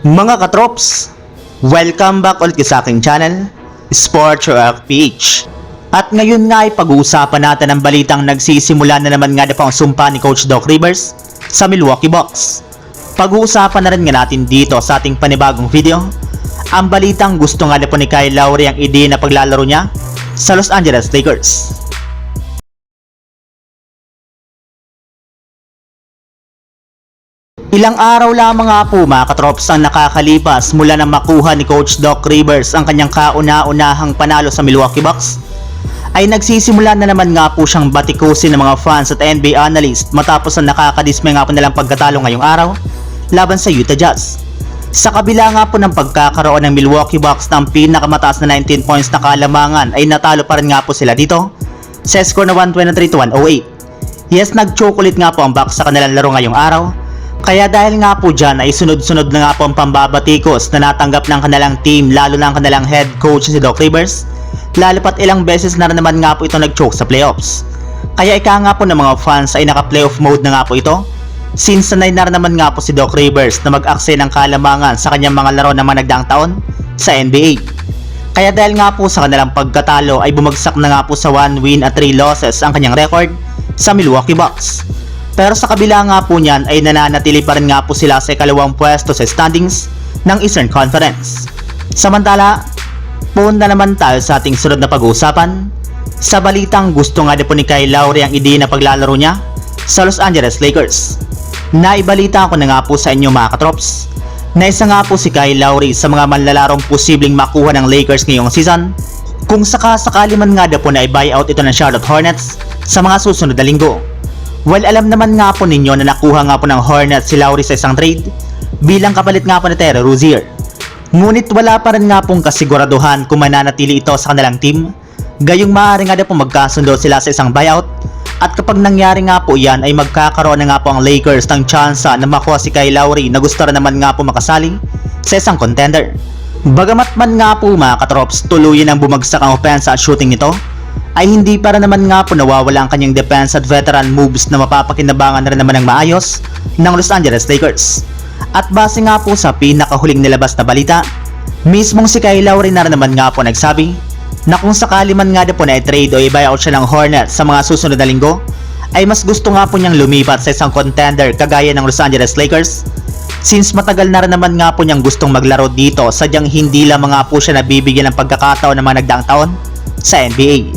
Mga katrops, welcome back ulit sa aking channel, Sports Rock PH. At ngayon nga ay pag-uusapan natin ang balitang nagsisimula na naman nga na po ang sumpa ni Coach Doc Rivers sa Milwaukee Bucks. Pag-uusapan na rin nga natin dito sa ating panibagong video, ang balitang gusto nga na po ni Kyle Lowry ang ideya na paglalaro niya sa Los Angeles Lakers. Ilang araw lamang nga po mga katrops ang nakakalipas mula nang makuha ni Coach Doc Rivers ang kanyang kauna-unahang panalo sa Milwaukee Bucks ay nagsisimula na naman nga po siyang batikusin ng mga fans at NBA analyst matapos ang nakakadismay nga po nilang pagkatalo ngayong araw laban sa Utah Jazz. Sa kabila nga po ng pagkakaroon ng Milwaukee Bucks ng pinakamataas na 19 points na kalamangan ay natalo pa rin nga po sila dito sa score na 123 to 108. Yes, nag-chocolate nga po ang Bucks sa kanilang laro ngayong araw kaya dahil nga po dyan ay sunod-sunod na nga po ang pambabatikos na natanggap ng kanilang team lalo ang kanilang head coach si Doc Rivers lalo pat ilang beses na naman nga po ito nag-choke sa playoffs. Kaya ika nga po ng mga fans ay naka-playoff mode na nga po ito since sanay na naman nga po si Doc Rivers na mag-akse ng kalamangan sa kanyang mga laro ng mga nagdaang taon sa NBA. Kaya dahil nga po sa kanilang pagkatalo ay bumagsak na nga po sa 1 win at 3 losses ang kanyang record sa Milwaukee Bucks. Pero sa kabila nga po niyan ay nananatili pa rin nga po sila sa ikalawang pwesto sa standings ng Eastern Conference. Samantala, punta naman tayo sa ating sunod na pag-uusapan. Sa balitang gusto nga po ni Kyle Lowry ang ideya na paglalaro niya sa Los Angeles Lakers. Naibalita ko na nga po sa inyo mga katrops na isa nga po si Kyle Lowry sa mga manlalarong posibleng makuha ng Lakers ngayong season kung sakasakali man nga po na i-buyout ito ng Charlotte Hornets sa mga susunod na linggo. Well, alam naman nga po ninyo na nakuha nga po ng Hornets si Lowry sa isang trade bilang kapalit nga po ni Terry Rozier. Ngunit wala pa rin nga pong kasiguraduhan kung mananatili ito sa kanilang team. Gayong maaari nga po magkasundo sila sa isang buyout at kapag nangyari nga po yan ay magkakaroon na nga po ang Lakers ng tsansa na makuha si Kyle Lowry na gusto rin naman nga po makasali sa isang contender. Bagamat man nga po mga katrops tuluyan ang bumagsak ang opensa at shooting nito, ay hindi para naman nga po nawawala ang kanyang defense at veteran moves na mapapakinabangan rin naman ng maayos ng Los Angeles Lakers. At base nga po sa pinakahuling nilabas na balita, mismong si Kyle Lowry na rin naman nga po nagsabi na kung sakali man nga na po na i-trade o i-buyout siya ng Hornets sa mga susunod na linggo, ay mas gusto nga po niyang lumipat sa isang contender kagaya ng Los Angeles Lakers Since matagal na rin naman nga po niyang gustong maglaro dito, sadyang hindi lang mga po siya nabibigyan ng pagkakataon ng mga nagdaang taon sa NBA.